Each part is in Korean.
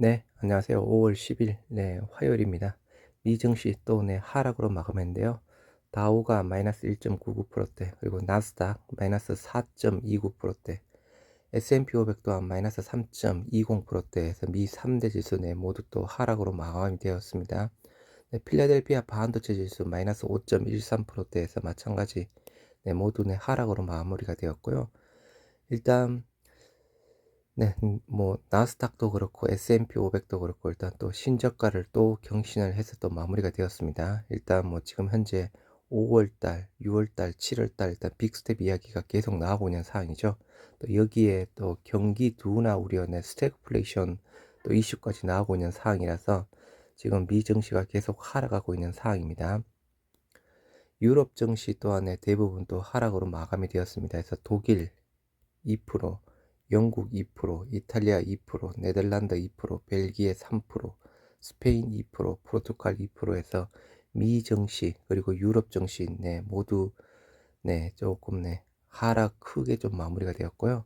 네, 안녕하세요. 5월 10일, 네, 화요일입니다. 미증시 또 네, 하락으로 마감했는데요. 다우가 마이너스 1.99%대, 그리고 나스닥 마이너스 4.29%대, S&P 500 또한 마이너스 3.20%대에서 미 3대 지수 네, 모두 또 하락으로 마감이 되었습니다. 네, 필라델피아 반도체 지수 마이너스 5.13%대에서 마찬가지 네, 모두 네, 하락으로 마무리가 되었고요. 일단 네, 음, 뭐 나스닥도 그렇고 S&P 500도 그렇고 일단 또 신저가를 또 경신을 해서 또 마무리가 되었습니다. 일단 뭐 지금 현재 5월달, 6월달, 7월달 일단 빅스텝 이야기가 계속 나오고 있는 상황이죠. 또 여기에 또 경기 둔화 우려의 스태그플레이션 또 이슈까지 나오고 있는 상황이라서 지금 미 증시가 계속 하락하고 있는 상황입니다. 유럽 증시 또한의 대부분 또 하락으로 마감이 되었습니다. 그래서 독일 2%, 영국 2%, 이탈리아 2%, 네덜란드 2%, 벨기에 3%, 스페인 2%, 포르투갈 2%에서 미 증시 그리고 유럽 증시 네 모두 네 조금 네 하락 크게 좀 마무리가 되었고요.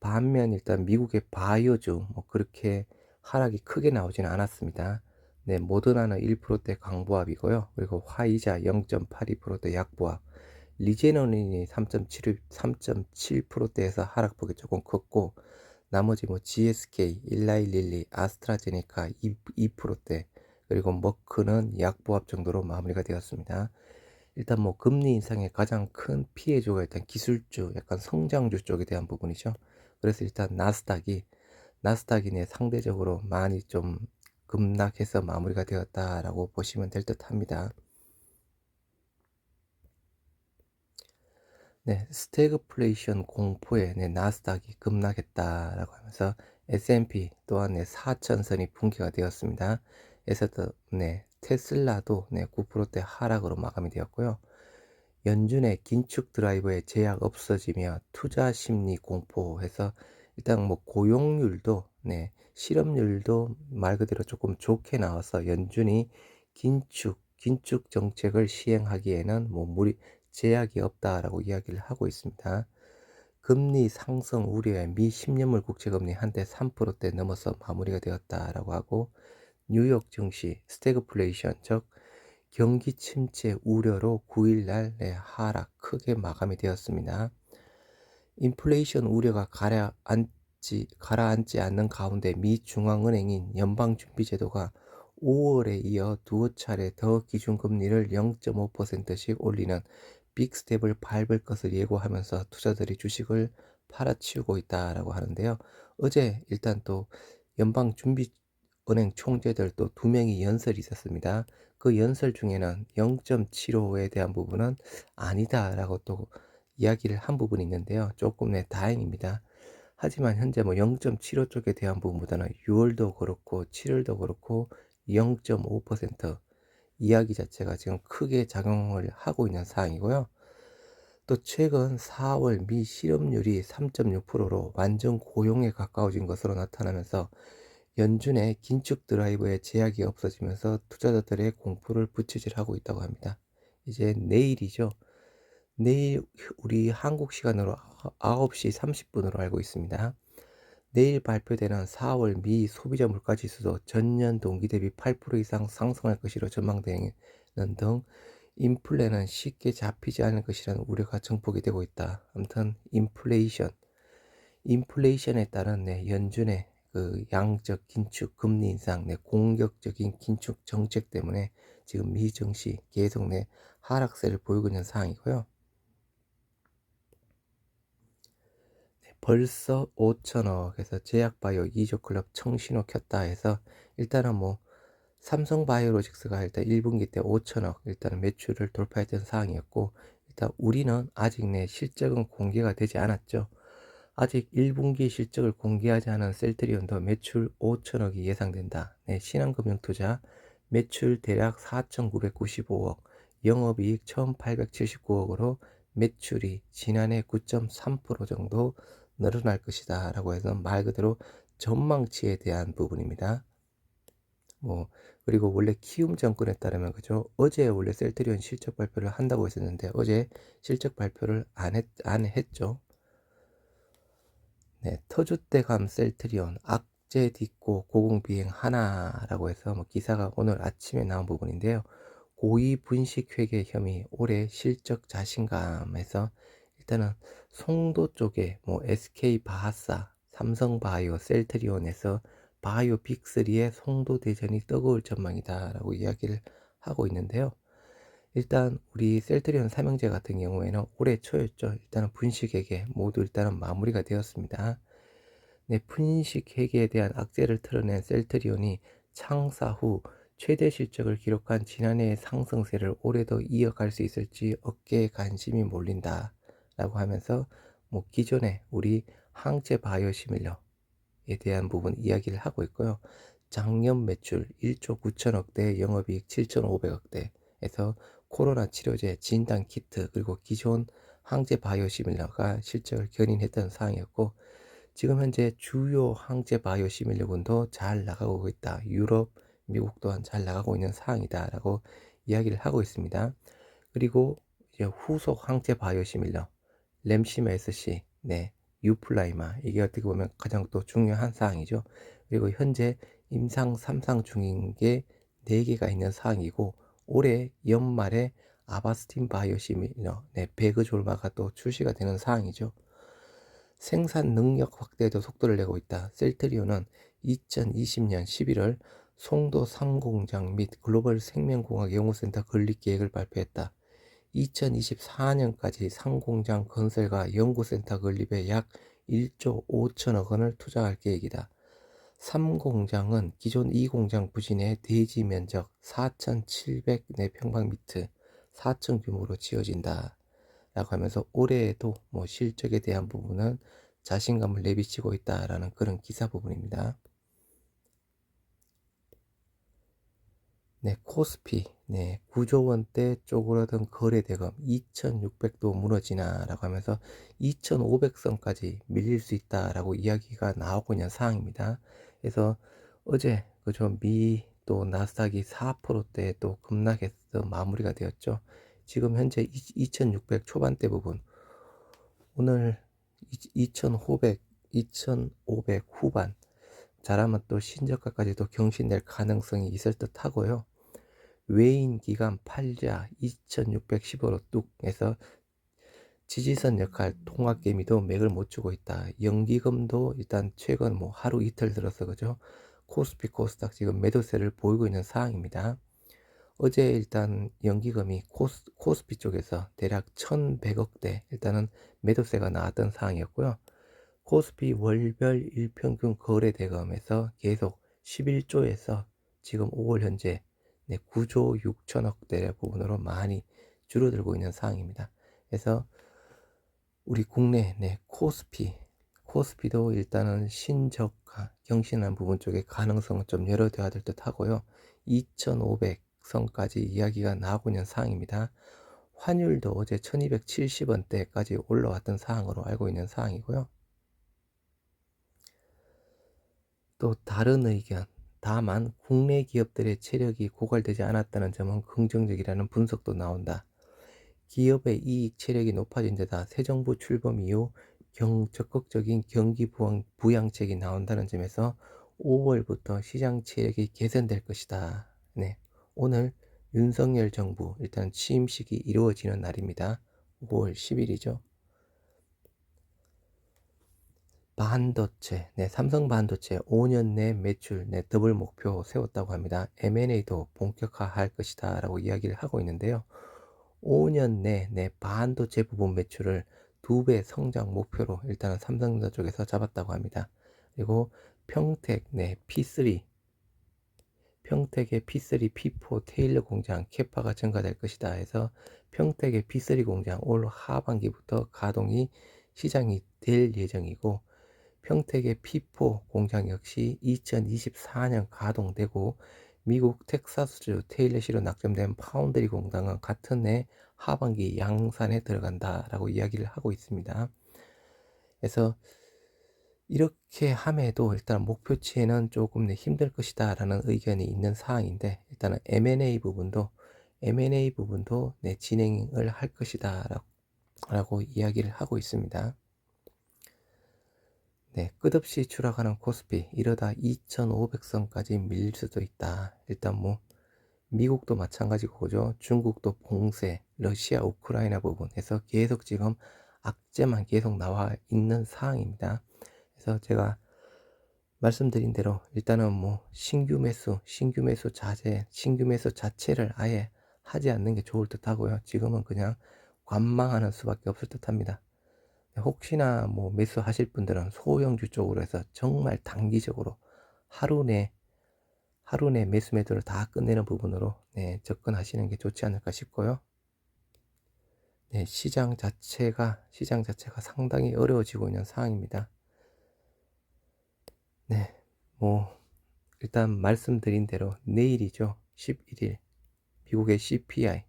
반면 일단 미국의 바이오주 뭐 그렇게 하락이 크게 나오지는 않았습니다. 네 모더나는 1%대 강보합이고요. 그리고 화이자 0.82%대 약보합. 리제너닌이 3.7, 3.7%대에서 하락폭이 조금 컸고 나머지 뭐 GSK, 일라이 릴리, 아스트라제네카 2%대 그리고 머크는 약보합 정도로 마무리가 되었습니다. 일단 뭐 금리 인상의 가장 큰 피해주가 일단 기술주, 약간 성장주 쪽에 대한 부분이죠. 그래서 일단 나스닥이 나스닥이 네 상대적으로 많이 좀 급락해서 마무리가 되었다라고 보시면 될 듯합니다. 네, 스태그플레이션 공포에 네, 나스닥이 급락했다라고 하면서 S&P 또한 네, 4천선이 붕괴가 되었습니다. 에서도 네, 테슬라도 네, 9%대 하락으로 마감이 되었고요. 연준의 긴축 드라이버의 제약 없어지며 투자 심리 공포해서 일단 뭐 고용률도 네, 실업률도 말 그대로 조금 좋게 나와서 연준이 긴축 긴축 정책을 시행하기에는 뭐 무리 제약이 없다라고 이야기를 하고 있습니다. 금리 상승 우려에 미 10년물 국채금리 한때 3%대 넘어서 마무리가 되었다라고 하고 뉴욕 증시 스태그플레이션 즉 경기 침체 우려로 9일날 네, 하락 크게 마감이 되었습니다. 인플레이션 우려가 가라앉지, 가라앉지 않는 가운데 미 중앙은행인 연방준비제도가 5월에 이어 두어 차례 더 기준금리를 0.5%씩 올리는 빅스텝을 밟을 것을 예고하면서 투자들이 주식을 팔아치우고 있다라고 하는데요. 어제 일단 또 연방준비은행 총재들 또 두 명이 연설이 있었습니다. 그 연설 중에는 0.75에 대한 부분은 아니다라고 또 이야기를 한 부분이 있는데요. 조금 네 다행입니다. 하지만 현재 뭐 0.75 쪽에 대한 부분보다는 6월도 그렇고 7월도 그렇고 0.5% 이야기 자체가 지금 크게 작용을 하고 있는 상황이고요. 또 최근 4월 미 실업률이 3.6%로 완전 고용에 가까워진 것으로 나타나면서 연준의 긴축 드라이버의 제약이 없어지면서 투자자들의 공포를 부채질하고 있다고 합니다. 이제 내일이죠. 내일 우리 한국 시간으로 9시 30분으로 알고 있습니다. 내일 발표되는 4월 미 소비자 물가 지수도 전년 동기 대비 8% 이상 상승할 것으로 전망되는 등 인플레는 쉽게 잡히지 않을 것이라는 우려가 증폭이 되고 있다. 아무튼 인플레이션, 인플레이션에 따른 네, 연준의 그 양적 긴축 금리 인상, 네, 공격적인 긴축 정책 때문에 지금 미 증시 계속 네, 하락세를 보이고 있는 상황이고요. 벌써 5천억 에서 제약바이오 2조 클럽 청신호 켰다 해서 일단은 뭐 삼성바이오로직스가 일단 1분기 때 5천억 일단은 매출을 돌파했던 상황이었고 일단 우리는 아직 내 실적은 공개가 되지 않았죠. 아직 1분기 실적을 공개하지 않은 셀트리온도 매출 5천억이 예상된다. 네, 신한금융투자 매출 대략 4,995억, 영업이익 1,879억으로 매출이 지난해 9.3% 정도 늘어날 것이다 라고 해서 말 그대로 전망치에 대한 부분입니다. 뭐 그리고 원래 키움 정권에 따르면 그죠 어제 원래 셀트리온 실적 발표를 한다고 했었는데 어제 실적 발표를 안, 했, 안 했죠. 네, 터줏대감 셀트리온 악 악재 딛고 고공비행 하나라고 해서 뭐 기사가 오늘 아침에 나온 부분인데요. 고의 분식 회계 혐의 올해 실적 자신감에서 일단은 송도 쪽에 뭐 SK 바하사, 삼성 바이오, 셀트리온에서 바이오 빅3의 송도 대전이 뜨거울 전망이다라고 이야기를 하고 있는데요. 일단 우리 셀트리온 삼형제 같은 경우에는 올해 초였죠. 일단은 분식회계 모두 일단은 마무리가 되었습니다. 네, 분식회계에 대한 악재를 틀어낸 셀트리온이 창사 후 최대 실적을 기록한 지난해의 상승세를 올해도 이어갈 수 있을지 어깨에 관심이 몰린다 라고 하면서 뭐 기존에 우리 항체 바이오 시밀러에 대한 부분 이야기를 하고 있고요. 작년 매출 1조 9천억 대 영업이익 7,500억 대에서 코로나 치료제 진단 키트 그리고 기존 항체 바이오 시밀러가 실적을 견인했던 상황이었고 지금 현재 주요 항체 바이오 시밀러군도 잘 나가고 있다. 유럽, 미국 또한 잘 나가고 있는 상황이다라고 이야기를 하고 있습니다. 그리고 이제 후속 항체 바이오 시밀러 램시마 SC, 네, 유플라이마 이게 어떻게 보면 가장 또 중요한 사항이죠. 그리고 현재 임상 3상 중인 게 4개가 있는 사항이고 올해 연말에 아바스틴 바이오시밀러, 네, 배그졸마가 또 출시가 되는 사항이죠. 생산 능력 확대에도 속도를 내고 있다. 셀트리온은 2020년 11월 송도 상공장 및 글로벌 생명공학 연구센터 건립 계획을 발표했다. 2024년까지 상공장 건설과 연구센터 건립에 약 1조 5천억 원을 투자할 계획이다. 3공장은 기존 2공장 부진의 대지 면적 4,704평방미터 4층 규모로 지어진다. 라고 하면서 올해에도 뭐 실적에 대한 부분은 자신감을 내비치고 있다라는 그런 기사 부분입니다. 네, 코스피, 네, 9조 원대 쪼그라든 거래 대금 2,600도 무너지나라고 하면서 2,500선까지 밀릴 수 있다라고 이야기가 나오고 있는 상황입니다. 그래서 어제 그죠 미 또 나스닥이 4%대 또 급락해서 마무리가 되었죠. 지금 현재 2,600 초반대 부분 오늘 2,500, 2,500 후반 잘하면 또 신저가까지도 경신될 가능성이 있을 듯 하고요. 외인 기간 8자 2615로 뚝해서 지지선 역할 통합개미도 맥을 못 주고 있다. 연기금도 일단 최근 뭐 하루 이틀 들어서 그죠. 코스피 코스닥 지금 매도세를 보이고 있는 상황입니다. 어제 일단 연기금이 코스, 코스피 쪽에서 대략 1100억대 일단은 매도세가 나왔던 상황이었고요. 코스피 월별 일평균 거래 대금에서 계속 11조에서 지금 5월 현재 네, 9조 6천억대 부분으로 많이 줄어들고 있는 상황입니다. 그래서 우리 국내 네, 코스피 코스피도 일단은 신저가 경신한 부분 쪽에 가능성은 좀 열어둬야 될 듯 하고요. 2,500선까지 이야기가 나오고 있는 상황입니다. 환율도 어제 1270원대까지 올라왔던 상황으로 알고 있는 상황이고요. 또 다른 의견, 다만 국내 기업들의 체력이 고갈되지 않았다는 점은 긍정적이라는 분석도 나온다. 기업의 이익 체력이 높아진 데다 새 정부 출범 이후 경, 적극적인 경기 부양, 부양책이 나온다는 점에서 5월부터 시장 체력이 개선될 것이다. 네. 오늘 윤석열 정부 일단 취임식이 이루어지는 날입니다. 5월 10일이죠. 반도체, 네, 삼성 반도체 5년 내 매출 네, 더블 목표 세웠다고 합니다. M&A도 본격화할 것이다 라고 이야기를 하고 있는데요. 5년 내 네, 반도체 부분 매출을 두배 성장 목표로 일단은 삼성전자 쪽에서 잡았다고 합니다. 그리고 평택 네, P3 평택의 P3, P4 테일러 공장 캐파가 증가될 것이다 해서 평택의 P3 공장 올 하반기부터 가동이 시장이 될 예정이고 평택의 P4 공장 역시 2024년 가동되고 미국 텍사스주 테일러시로 낙점된 파운드리 공장은 같은 해 하반기 양산에 들어간다라고 이야기를 하고 있습니다. 그래서 이렇게 함에도 일단 목표치에는 조금 힘들 것이다 라는 의견이 있는 사항인데 일단은 M&A 부분도 M&A 부분도 네, 진행을 할 것이다 라고 이야기를 하고 있습니다. 네, 끝없이 추락하는 코스피 이러다 2,500선까지 밀릴 수도 있다. 일단 뭐 미국도 마찬가지고 그죠? 중국도 봉쇄, 러시아, 우크라이나 부분에서 계속 지금 악재만 계속 나와 있는 상황입니다. 그래서 제가 말씀드린 대로 일단은 뭐 신규 매수, 신규 매수 자제, 신규 매수 자체를 아예 하지 않는 게 좋을 듯 하고요. 지금은 그냥 관망하는 수밖에 없을 듯 합니다. 혹시나 뭐 매수하실 분들은 소형주 쪽으로 해서 정말 단기적으로 하루 내 하루 내 매수 매도를 다 끝내는 부분으로 네, 접근하시는 게 좋지 않을까 싶고요. 네, 시장 자체가 시장 자체가 상당히 어려워지고 있는 상황입니다. 네, 뭐 일단 말씀드린 대로 내일이죠. 11일 미국의 CPI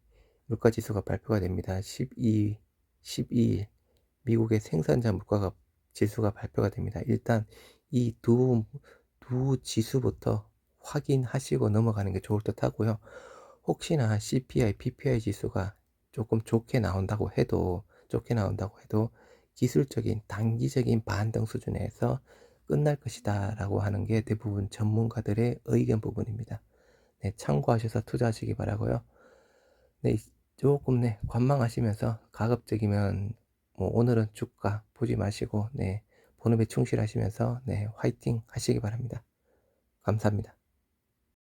물가 지수가 발표가 됩니다. 12 12일 미국의 생산자 물가가 지수가 발표가 됩니다. 일단 이두두 지수부터 확인하시고 넘어가는 게 좋을 듯 하고요. 혹시나 CPI, PPI 지수가 조금 좋게 나온다고 해도 좋게 나온다고 해도 기술적인 단기적인 반등 수준에서 끝날 것이다 라고 하는 게 대부분 전문가들의 의견 부분입니다. 네, 참고하셔서 투자하시기 바라고요. 네, 조금 네, 관망하시면서 가급적이면 뭐 오늘은 주가 보지 마시고 네, 본업에 충실하시면서 네, 화이팅 하시기 바랍니다. 감사합니다.